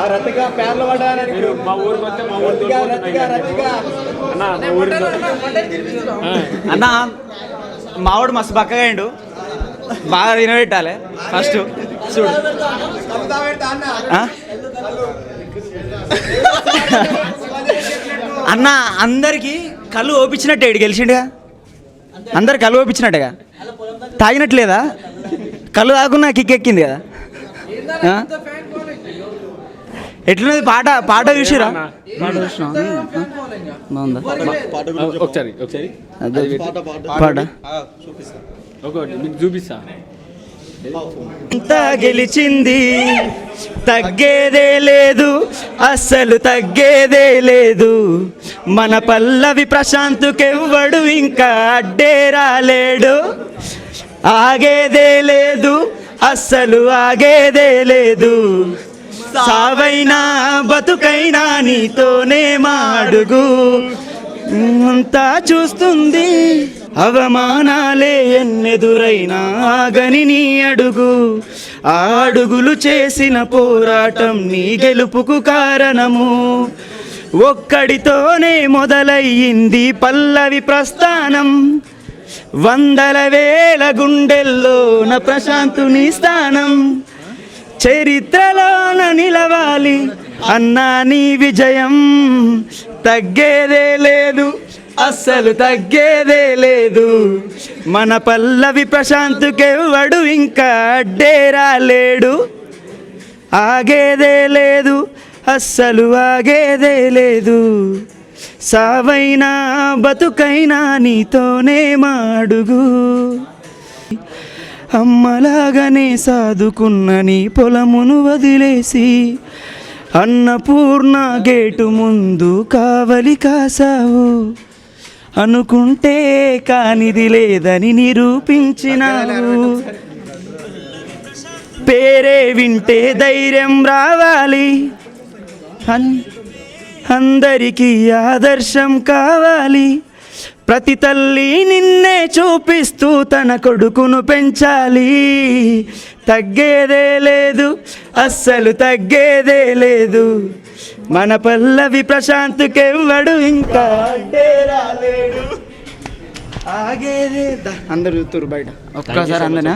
ఆ రతిగా పేర్లు పడ్డారని మీరు మా ఊరికి వస్తే మా ఊరు రతిగా రతిగా రతిగా. అన్న మా ఊరికి ఆ, అన్న మావాడు మస్తు బక్కగా అయిండు. బాగా తినబెట్టాలి. ఫస్ట్ చూడు? అన్న అందరికి కళ్ళు ఓపించినట్టే ఈడు గెలిచిండుగా. అందరు కళ్ళు ఓపించినట్టుగా. తాగినట్లేదా కళ్ళు తాగున్నా కిక్ ఎక్కింది కదా? ఎట్లున్నది? పాట పాట చూసిరా పాట చూసినా? బాగుందా? ఆ, ఒకసారి ఒకసారి. అదే పాట ఒకటి మీకు చూపిస్తా. అంతా గెలిచింది? తగ్గేదే లేదు. అస్సలు తగ్గేదే లేదు. మన పల్లవి ప్రశాంత్కెవ్వడు ఇంకా అడ్డే రాలేడు. ఆగేదే లేదు. అస్సలు ఆగేదే లేదు. సావైనా బతుకైనా నీతోనే మాడుగు. అంతా చూస్తుంది అవమానాలే ఎన్నెదురైనా ఆగని నీ అడుగు. ఆ అడుగులు చేసిన పోరాటం నీ గెలుపుకు కారణము. ఒక్కడితోనే మొదలయ్యింది పల్లవి ప్రస్థానం. వందల వేల గుండెల్లోన ప్రశాంతుని స్థానం. చరిత్రలోన నిలవాలి. అన్నా నీ విజయం తగ్గేదే లేదు. అస్సలు తగ్గేదే లేదు. మన పల్లవి ప్రశాంత్కెవ్వడు ఇంకా అడ్డే రాలేడు. ఆగేదే లేదు. అస్సలు ఆగేదే లేదు. సావైనా బతుకైనా నీతోనే మాడుగు. అమ్మలాగానే సాదుకున్న నీ పొలమును వదిలేసి అన్నపూర్ణ గేటు ముందు కావలి కాసావు. అనుకుంటే కానిది లేదని నిరూపించినావు. పేరే వింటే ధైర్యం రావాలి. అన్- అందరికీ ఆదర్శం కావాలి. ప్రతి తల్లి నిన్నే చూపిస్తూ తన కొడుకును పెంచాలి. తగ్గేదే లేదు అస్సలు తగ్గేదే లేదు. మన పల్లవి ప్రశాంత్కెవ్వడు ఇంకా రాలేడు. ఆగేదే అందరు చూస్తున్నారు బయట. ఒక్కసారి అందనా.